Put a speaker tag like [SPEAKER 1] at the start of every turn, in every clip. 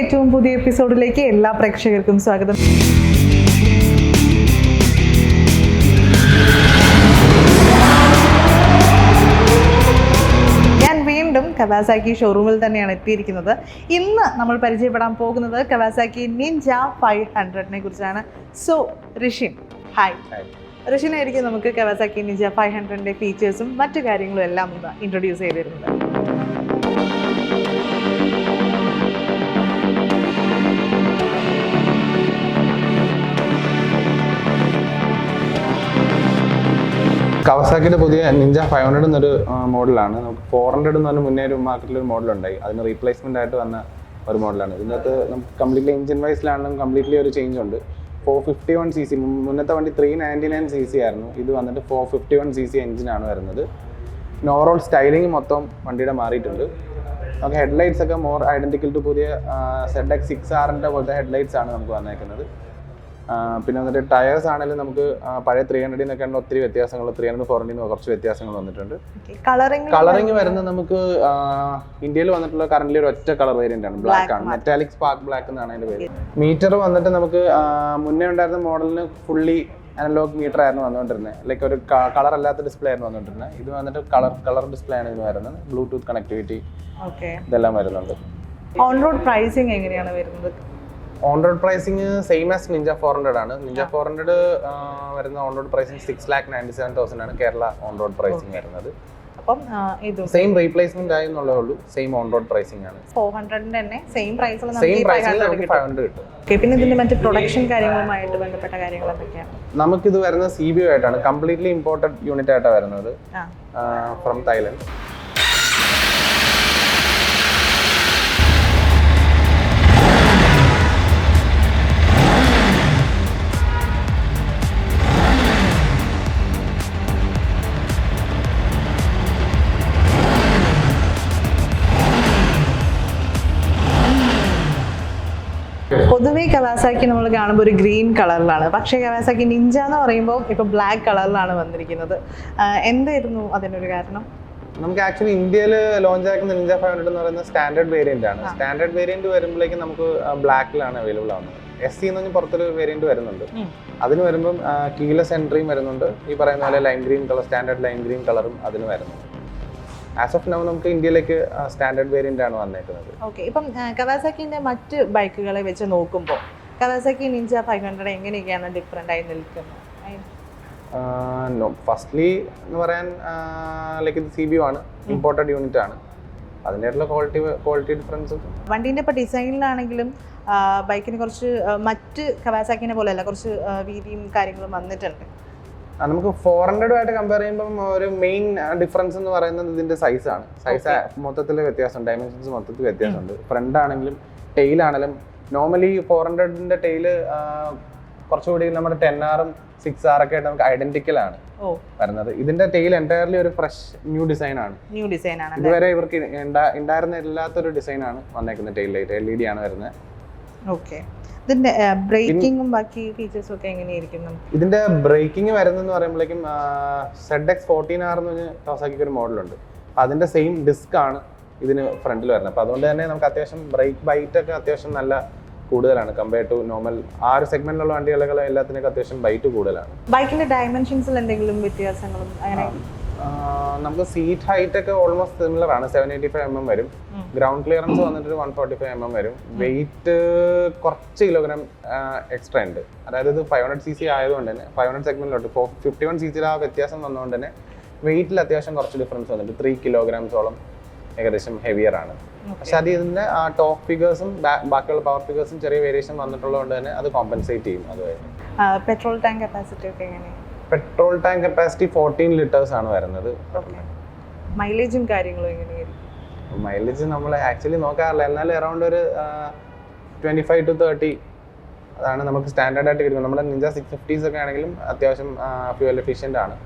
[SPEAKER 1] ഏറ്റവും പുതിയ എപ്പിസോഡിലേക്ക് എല്ലാ പ്രേക്ഷകർക്കും സ്വാഗതം. കവാസാക്കി ഷോറൂമിൽ തന്നെയാണ് എത്തിയിരിക്കുന്നത്. ഇന്ന് നമ്മൾ പരിചയപ്പെടാൻ പോകുന്നത് കവാസാക്കി നിൻജ ഫൈവ് ഹൺഡ്രഡിനെ കുറിച്ചാണ്. സോ ഋഷിൻ ഹായ് ഋഷിനായിരിക്കും നമുക്ക് കവാസാക്കി നിൻജ ഫൈവ് ഹൺഡ്രഡിന്റെ ഫീച്ചേഴ്സും മറ്റു കാര്യങ്ങളും എല്ലാം ഒന്ന് ഇൻട്രൊഡ്യൂസ് ചെയ്തിരുന്നത്
[SPEAKER 2] കവസാക്കിയുടെ പുതിയ നിഞ്ച ഫൈവ് ഹൺഡ്രഡ് എന്നൊരു മോഡലാണ്. നമുക്ക് ഫോർ ഹൺഡ്രഡ് എന്ന് പറഞ്ഞ മുന്നേ ഒരു മാർക്കറ്റിൽ ഒരു മോഡലുണ്ടായി. അതിന് റീപ്ലേസ്മെന്റ് ആയിട്ട് വന്ന ഒരു മോഡലാണ്. ഇതിനകത്ത് നമുക്ക് കംപ്ലീറ്റ്ലി എഞ്ചിൻ വൈസിലാണെങ്കിലും കംപ്ലീറ്റ്ലി ഒരു ചേഞ്ച് ഉണ്ട്. Four fifty one C C മുന്നത്തെ വണ്ടി three ninety nine C C ആയിരുന്നു. ഇത് വന്നിട്ട് four fifty one C C എഞ്ചിനാണ് വരുന്നത്. ഓവറോൾ സ്റ്റൈലിംഗ് മൊത്തം വണ്ടിയുടെ മാറിയിട്ടുണ്ട്. നമുക്ക് ഹെഡ്ലൈറ്റ്സ് ഒക്കെ മോർ ഐഡന്റിക്കൽ ടു പുതിയ സെഡ് എക്സ് സിക്സ് ആറിന്റെ പോലത്തെ ഹെഡ്ലൈറ്റ്സ് ആണ് നമുക്ക് വന്നേക്കുന്നത്. പിന്നെ വന്നിട്ട് ടയേഴ്സ് ആണെങ്കിലും നമുക്ക് പഴയ ത്രീ ഹൺഡ്രഡിൽ നിന്നൊക്കെ ഒത്തിരി വ്യത്യാസങ്ങൾ ത്രീ ഹൺഡ്രഡ് ഫോർ ഹൺഡ്രഡിൽ കുറച്ച് വ്യത്യാസങ്ങൾ വന്നിട്ടുണ്ട്.
[SPEAKER 1] കളറിംഗ്
[SPEAKER 2] വരുന്നത്? നമുക്ക് ഇന്ത്യയിൽ വന്നിട്ടുള്ള കറന്റ് ഒരു ഒറ്റ കളർ വേരിയന്റ് ആണ്. ബ്ലാക്ക് ആണ്. മെറ്റാലിക് സ്പാർക്ക് ബ്ലാക്ക് എന്നാണ് അതിന്റെ പേര്. മീറ്റർ വന്നിട്ട് നമുക്ക് മുന്നേ ഉണ്ടായിരുന്ന മോഡലിന് ഫുള്ളി അനലോഗ് മീറ്റർ ആയിരുന്നു വന്നുകൊണ്ടിരുന്നത്. ലൈക്ക് ഒരു കളർ അല്ലാത്ത ഡിസ്പ്ലേ ആയിരുന്നു വന്നുകൊണ്ടിരുന്നത്. ഇത് വന്നിട്ട് കളർ കളർ ഡിസ്പ്ലേ ആണ് ഇതിന് വരുന്നത്. ബ്ലൂടൂത്ത് കണക്ടിവിറ്റി
[SPEAKER 1] ഓക്കെ
[SPEAKER 2] ഇതെല്ലാം വരുന്നുണ്ട്.
[SPEAKER 1] ഓൺ റോഡ് പ്രൈസിങ് എങ്ങനെയാണ് വരുന്നത്?
[SPEAKER 2] On road pricing same as Ninja four hundred ആണ്. നിഞ്ച ഫോർ ഹൺഡ്രഡ് വരുന്ന on road pricing six lakh ninety seven thousand ആണ് കേരള ഓൺ റോഡ് പ്രൈസിങ് വരുന്നത്.
[SPEAKER 1] അപ്പം ഇതും
[SPEAKER 2] സെയിം റീപ്ലേസ്മെന്റ് ആയി എന്നുള്ളേ ഉള്ളൂ. സെയിം ഓൺ റോഡ് പ്രൈസിങ് ആണ്.
[SPEAKER 1] ഫോർ ഹൺഡ്രഡിന്റെ തന്നെ സെയിം പ്രൈസിൽ
[SPEAKER 2] സെയിം പ്രൈസിൽ നമുക്ക് ഫൈവ് ഹൺഡ്രഡ് കിട്ടും.
[SPEAKER 1] ഓക്കെ പിന്നെ ഇതിന്റെ മറ്റു പ്രൊഡക്ഷൻ കാര്യങ്ങളുമായിട്ട് ബന്ധപ്പെട്ട കാര്യങ്ങൾ എന്തൊക്കെയാണ്?
[SPEAKER 2] നമുക്കിത് വരുന്നത് സി ബി ആയിട്ടാണ്. കംപ്ലീറ്റ്ലി ഇമ്പോർട്ടഡ് യൂണിറ്റ് ആയിട്ടാണ് വരുന്നത്. ഫ്രം തായ്ലൻഡ്
[SPEAKER 1] പൊതുവെ കവാസാക്കി നമ്മൾ കാണുമ്പോൾ ഒരു ഗ്രീൻ കളറിലാണ് പക്ഷേ കവാസാക്കി നിഞ്ച എന്ന് പറയുമ്പോൾ ഇപ്പൊ ബ്ലാക്ക് കളറിലാണ് വന്നിരിക്കുന്നത്. എന്തായിരുന്നു അതിനൊരു കാരണം?
[SPEAKER 2] നമുക്ക് ആക്ച്വലി ഇന്ത്യയിൽ ലോഞ്ച് ആക്കുന്ന നിഞ്ച ഫൈവ് ഹൺഡ്രഡ് എന്ന് പറയുന്ന സ്റ്റാൻഡേർഡ് വേരിയന്റ് ആണ്. സ്റ്റാൻഡേർഡ് വേരിയന്റ് വരുമ്പോഴേക്കും നമുക്ക് ബ്ലാക്കിലാണ് അവൈലബിൾ ആവുന്നത് എസ് സി എന്ന് പറഞ്ഞ പുറത്തൊരു വേരിയന്റ് വരുന്നുണ്ട്. അതിന് വരുമ്പം കീലസ് എൻട്രിയും വരുന്നുണ്ട്. ഈ പറയുന്ന പോലെ lime green colour standard lime green കളറും അതിന് വരുന്നുണ്ട്. ആസ് ഓഫ് നൗ നമുക്ക് ഇന്ത്യയിലേക്ക് സ്റ്റാൻഡേർഡ് വേരിയന്റ് ആണ് വന്നേക്കുന്നത്.
[SPEAKER 1] ഓക്കെ ഇപ്പം കവാസാക്കിന്റെ മറ്റ് ബൈക്കുകളെ വെച്ച് നോക്കുമ്പോൾ കവാസാക്കി നിഞ്ച ഫൈവ് ഹൺഡ്രഡ് എങ്ങനെയൊക്കെയാണ് ഡിഫറെന്റ് ആയി നിൽക്കുന്നത്?
[SPEAKER 2] ഫസ്റ്റ്ലി എന്ന് പറയാൻ ലൈക്ക് ഇത് സി ബി ആണ് ഇമ്പോർട്ടഡ് യൂണിറ്റ് ആണ്. അതിന്റെതായിട്ടുള്ള ക്വാളിറ്റി ക്വാളിറ്റി ഡിഫറൻസ്
[SPEAKER 1] വണ്ടീന്റെ ഇപ്പോൾ ഡിസൈനിലാണെങ്കിലും ബൈക്കിന് കുറച്ച് മറ്റ് കവാസാക്കിനെ പോലെയല്ല കുറച്ച് വീതിയും കാര്യങ്ങളും വന്നിട്ടുണ്ട്.
[SPEAKER 2] നമുക്ക് ഫോർ ഹൺഡ്രഡുമായിട്ട് കമ്പയർ ചെയ്യുമ്പോൾ ഒരു മെയിൻ ഡിഫറൻസ് എന്ന് പറയുന്നത് ഇതിന്റെ സൈസ് ആണ്. സൈസ് മൊത്തത്തിൽ വ്യത്യാസം ഡയമെൻഷൻസ് മൊത്തത്തിൽ വ്യത്യാസമുണ്ട്. ഫ്രണ്ട് ആണെങ്കിലും ടെയിൽ ആണെങ്കിലും നോർമലി ഫോർ ഹൺഡ്രഡിന്റെ ടെയിൽ കുറച്ചുകൂടി നമ്മുടെ ടെൻ ആറും സിക്സ് ആറൊക്കെ ആയിട്ട് നമുക്ക് ഐഡന്റിക്കൽ ആണ്
[SPEAKER 1] ഓ.
[SPEAKER 2] വരുന്നത്. ഇതിന്റെ ടെയിൽ എന്റയർലി ഒരു ഫ്രഷ് ന്യൂ ഡിസൈൻ ആണ്.
[SPEAKER 1] ന്യൂ ഡിസൈൻ ആണ്
[SPEAKER 2] ഇതുവരെ ഇവർക്ക് ഉണ്ടാ- ഉണ്ടായിരുന്ന ഇല്ലാത്തൊരു ഡിസൈൻ ആണ് വന്നേക്കുന്നത് tail light L E D ആണ് വരുന്നത്.
[SPEAKER 1] ഓക്കെ ഇതിന്റെ ബ്രേക്കിംഗും ബാക്കി ഫീച്ചേഴ്സും ഒക്കെ എങ്ങനെയായിരിക്കും
[SPEAKER 2] ഇതിന്റെ ബ്രേക്കിംഗ് വരുന്നെന്ന് പറയുമ്പോഴേക്കും സെഡ് എക്സ് ഫോർട്ടീൻ ആർ എന്ന് പറഞ്ഞ ടോസാക്കിക്ക് ഒരു മോഡലുണ്ട്. അതിന്റെ സെയിം ഡിസ്ക് ആണ് ഇതിന് ഫ്രണ്ടിൽ വരുന്നത്. അപ്പൊ അതുകൊണ്ട് തന്നെ നമുക്ക് അത്യാവശ്യം ബ്രേക്ക് ബൈറ്റ് ഒക്കെ അത്യാവശ്യം നല്ല കൂടുതലാണ് കമ്പയർ ടു നോർമൽ ആ ഒരു സെഗ്മെന്റിലുള്ള വണ്ടികളൊക്കെ എല്ലാത്തിനൊക്കെ അത്യാവശ്യം ബൈറ്റ് കൂടുതലാണ്.
[SPEAKER 1] ബൈക്കിന്റെ ഡയമെൻഷൻസിൽ എന്തെങ്കിലും വ്യത്യാസങ്ങളും അങ്ങനെ
[SPEAKER 2] നമുക്ക് സീറ്റ് ഹൈറ്റ് ഒക്കെ ഓൾമോസ്റ്റ് സിമിലർ ആണ്. Seven eighty five M M വരും ഗ്രൗണ്ട് ക്ലിയറൻസ് വന്നിട്ട് one forty five M M വരും. വെയിറ്റ് കുറച്ച് കിലോഗ്രാം എക്സ്ട്രാ ഉണ്ട്. അതായത് ഇത് ഫൈവ് ഹൺഡ്രഡ് സി സി ആയതുകൊണ്ട് തന്നെ ഫൈവ് ഹൺഡ്രഡ് സെഗ്മെന്റിലോട്ട് ഫോർ ഫിഫ്റ്റി വൺ സി സിയിൽ ആ വ്യത്യാസം വന്നതുകൊണ്ട് തന്നെ വെയിറ്റിൽ അത്യാവശ്യം കുറച്ച് ഡിഫറൻസ് വന്നിട്ട് ത്രീ കിലോഗ്രാംസോളം ഏകദേശം ഹെവിയർ ആണ്. പക്ഷെ അത് ഇതിന്റെ ആ ടോപ്പ് ഫിഗേഴ്സും ബാക്കിയുള്ള പവർ ഫിഗേഴ്സും ചെറിയ വേരിയേഷൻ വന്നിട്ടുള്ളതുകൊണ്ട് തന്നെ അത് കോമ്പൻസേറ്റ് ചെയ്യും. അതുവരെ
[SPEAKER 1] പെട്രോൾ ടാങ്ക് കപ്പാസിറ്റി ഒക്കെ എങ്ങനെയാണ്
[SPEAKER 2] petrol tank capacity fourteen litres ആണ് വരുന്നത്.
[SPEAKER 1] മൈലേജും കാര്യങ്ങളും എങ്ങനെയായിരിക്കും?
[SPEAKER 2] മൈലേജ് നമ്മൾ ആക്ച്വലി നോക്കാറില്ല. എന്നാലും അറൗണ്ട് ഒരു ട്വന്റി ഫൈവ് ടു തേർട്ടി അതാണ് നമുക്ക് സ്റ്റാൻഡേർഡ് ആയിട്ട് കിട്ടുന്നത് നമ്മുടെ നിഞ്ച സിക്സ് ഫിഫ്റ്റീസ് ഒക്കെ ആണെങ്കിലും അത്യാവശ്യം ഫ്യൂവൽ എഫിഷ്യന്റ് ആണ്.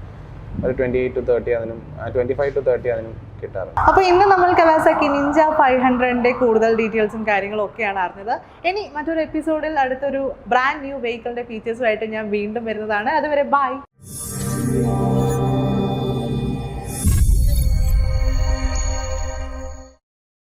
[SPEAKER 2] ഒരു ട്വന്റി എയ്റ്റ് ടു തേർട്ടി അതിനും ട്വന്റി ഫൈവ് ടു തേർട്ടി അതിനും കിട്ടാറുണ്ട്.
[SPEAKER 1] അപ്പോൾ ഇന്ന് നമ്മൾ കവാസാക്കി നിഞ്ച ഫൈവ് ഹൺഡ്രഡിന്റെ കൂടുതൽ ഡീറ്റെയിൽസും കാര്യങ്ങളും ഒക്കെയാണ് അറിഞ്ഞത്. ഇനി മറ്റൊരു എപ്പിസോഡിൽ അടുത്തൊരു ബ്രാൻഡ് ന്യൂ വെഹിക്കിളിന്റെ ഫീച്ചേഴ്സുമായിട്ട് ഞാൻ വീണ്ടും വരുന്നതാണ്. അതുവരെ ബൈ